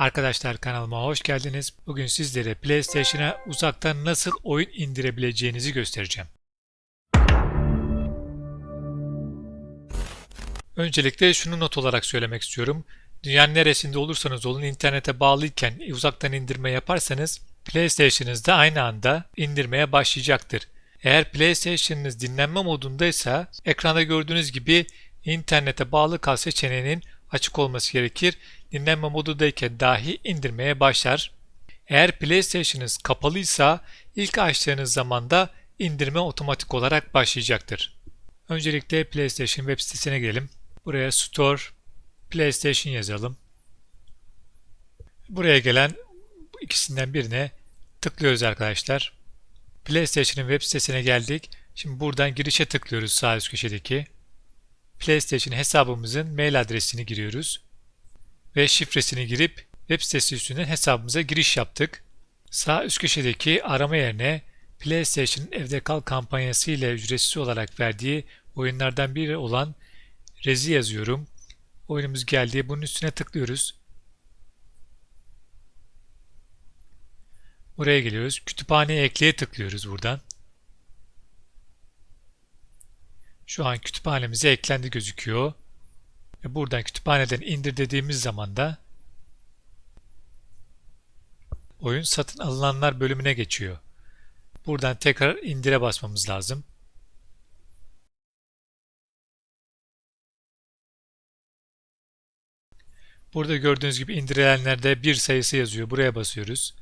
Arkadaşlar kanalıma hoş geldiniz. Bugün sizlere PlayStation'a uzaktan nasıl oyun indirebileceğinizi göstereceğim. Öncelikle şunu not olarak söylemek istiyorum. Dünyanın neresinde olursanız olun internete bağlıyken uzaktan indirme yaparsanız PlayStation'ınız da aynı anda indirmeye başlayacaktır. Eğer PlayStation'ınız dinlenme modundaysa ekranda gördüğünüz gibi internete bağlı kal seçeneğinin açık olması gerekir. Dinlenme modundayken dahi indirmeye başlar. Eğer PlayStation'ınız kapalıysa ilk açtığınız zaman da indirme otomatik olarak başlayacaktır. Öncelikle PlayStation web sitesine gelelim. Buraya Store PlayStation yazalım. Buraya gelen ikisinden birine tıklıyoruz arkadaşlar. PlayStation'ın web sitesine geldik. Şimdi buradan girişe tıklıyoruz sağ üst köşedeki. PlayStation hesabımızın mail adresini giriyoruz. Ve şifresini girip web sitesi üstünden hesabımıza giriş yaptık. Sağ üst köşedeki arama yerine PlayStation'ın evde kal kampanyası ile ücretsiz olarak verdiği oyunlardan biri olan Rezi yazıyorum. Oyunumuz geldi. Bunun üstüne tıklıyoruz. Buraya geliyoruz. Kütüphaneye ekleye tıklıyoruz buradan. Şu an kütüphanemize eklendi gözüküyor. Ve buradan kütüphaneden indir dediğimiz zaman da oyun satın alınanlar bölümüne geçiyor. Buradan tekrar indire basmamız lazım. Burada gördüğünüz gibi indirilenlerde bir sayısı yazıyor. Buraya basıyoruz.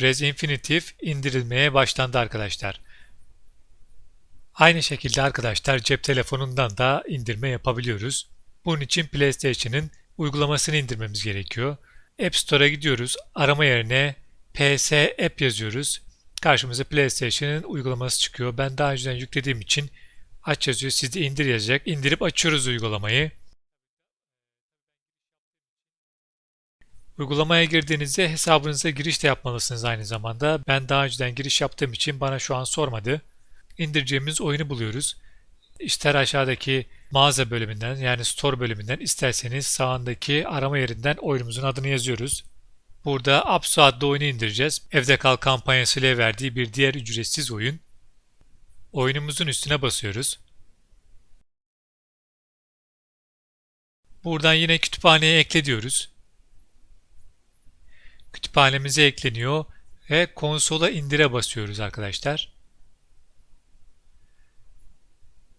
Res Infinitive indirilmeye başlandı arkadaşlar. Aynı şekilde arkadaşlar cep telefonundan da indirme yapabiliyoruz. Bunun için PlayStation'ın uygulamasını indirmemiz gerekiyor. App Store'a gidiyoruz. Arama yerine PS App yazıyoruz. Karşımıza PlayStation'ın uygulaması çıkıyor. Ben daha önceden yüklediğim için aç yazıyor. Sizde indir yazacak. İndirip açıyoruz uygulamayı. Uygulamaya girdiğinizde hesabınıza giriş de yapmalısınız aynı zamanda. Ben daha önceden giriş yaptığım için bana şu an sormadı. İndireceğimiz oyunu buluyoruz. İster aşağıdaki mağaza bölümünden yani store bölümünden isterseniz sağındaki arama yerinden oyunumuzun adını yazıyoruz. Burada Apsu adlı oyunu indireceğiz. Evde kal kampanyası ile verdiği bir diğer ücretsiz oyun. Oyunumuzun üstüne basıyoruz. Buradan yine kütüphaneye ekle diyoruz. Kütüphanemize ekleniyor ve konsola indire basıyoruz arkadaşlar.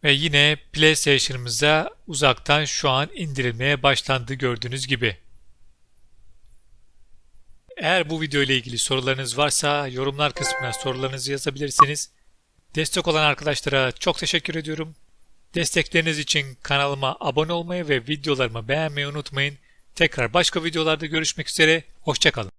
Ve yine PlayStation'ımıza uzaktan şu an indirilmeye başlandı gördüğünüz gibi. Eğer bu video ile ilgili sorularınız varsa yorumlar kısmına sorularınızı yazabilirsiniz. Destek olan arkadaşlara çok teşekkür ediyorum. Destekleriniz için kanalıma abone olmayı ve videolarımı beğenmeyi unutmayın. Tekrar başka videolarda görüşmek üzere. Hoşçakalın.